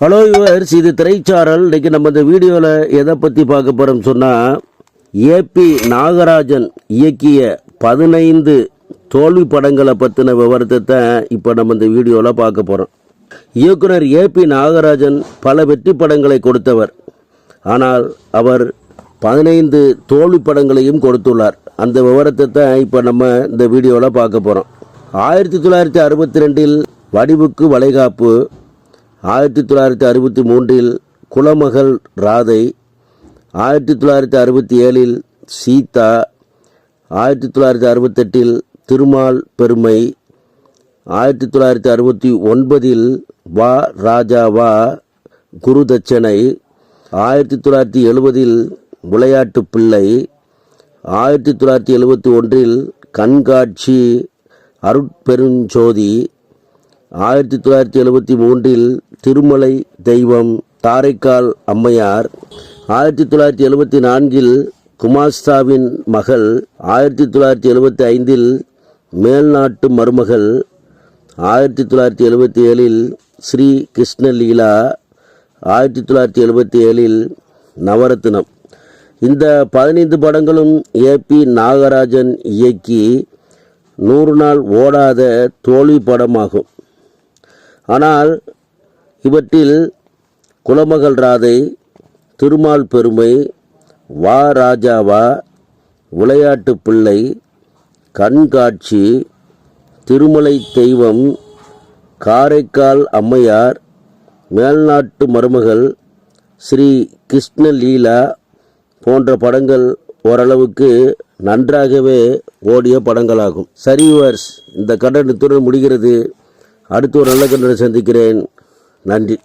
Hello yours இது திரைச்சாரல். இன்றைக்கி நம்ம இந்த வீடியோவில் எதை பற்றி பார்க்க போகிறோம் சொன்னால் ஏபி நாகராஜன் இயக்கிய பதினைந்து தோல்வி படங்களை பற்றின விவரத்தை தான் இப்போ நம்ம இந்த வீடியோவில் பார்க்க போகிறோம் இயக்குனர் ஏபி நாகராஜன் பல வெற்றி படங்களை கொடுத்தவர். ஆனால் அவர் பதினைந்து தோல்வி படங்களையும் கொடுத்துள்ளார். அந்த விவரத்தை தான் இப்போ நம்ம இந்த வீடியோவில் பார்க்க போகிறோம் ஆயிரத்தி தொள்ளாயிரத்தி அறுபத்தி ரெண்டில் வடிவுக்கு வளைகாப்பு ஆயிரத்தி தொள்ளாயிரத்தி அறுபத்தி மூன்றில் குலமகள் ராதை ஆயிரத்தி தொள்ளாயிரத்தி அறுபத்தி ஏழில் சீதா ஆயிரத்தி தொள்ளாயிரத்தி அறுபத்தெட்டில் திருமால் பெருமை ஆயிரத்தி தொள்ளாயிரத்தி அறுபத்தி ஒன்பதில் வா ராஜா வா குரு தட்சணை ஆயிரத்தி தொள்ளாயிரத்தி எழுபதில் விளையாட்டு பிள்ளை ஆயிரத்தி தொள்ளாயிரத்தி எழுபத்தி ஒன்றில் கண்காட்சி அருட்பெருஞ்சோதி ஆயிரத்தி தொள்ளாயிரத்தி எழுபத்தி மூன்றில் திருமலை தெய்வம் தாரைக்கால் அம்மையார். ஆயிரத்தி தொள்ளாயிரத்தி எழுபத்தி நான்கில் குமாஸ்தாவின் மகள். ஆயிரத்தி தொள்ளாயிரத்தி எழுபத்தி ஐந்தில் மேல்நாட்டு மருமகள். ஆயிரத்தி தொள்ளாயிரத்தி எழுபத்தி ஏழில் ஸ்ரீ கிருஷ்ணலீலா. ஆயிரத்தி தொள்ளாயிரத்தி எழுபத்தி ஏழில் நவரத்னம். இந்த பதினைந்து படங்களும் ஏபி நாகராஜன் இயக்கி நூறு நாள் ஓடாத தோல்வி படமாகும். ஆனால் இவற்றில் குலமகள் ராதை திருமால் பெருமை வா ராஜாவா விளையாட்டு பிள்ளை கண்காட்சி திருமலை தெய்வம் காரைக்கால் அம்மையார் மேல்நாட்டு மருமகள் ஸ்ரீ கிருஷ்ணலீலா போன்ற படங்கள் ஓரளவுக்கு நன்றாகவே ஓடிய படங்களாகும். சரி இந்த கடன் இத்துடன் முடிகிறது. அடுத்து ஒரு நல்ல கண்டனை சந்திக்கிறேன். நன்றி.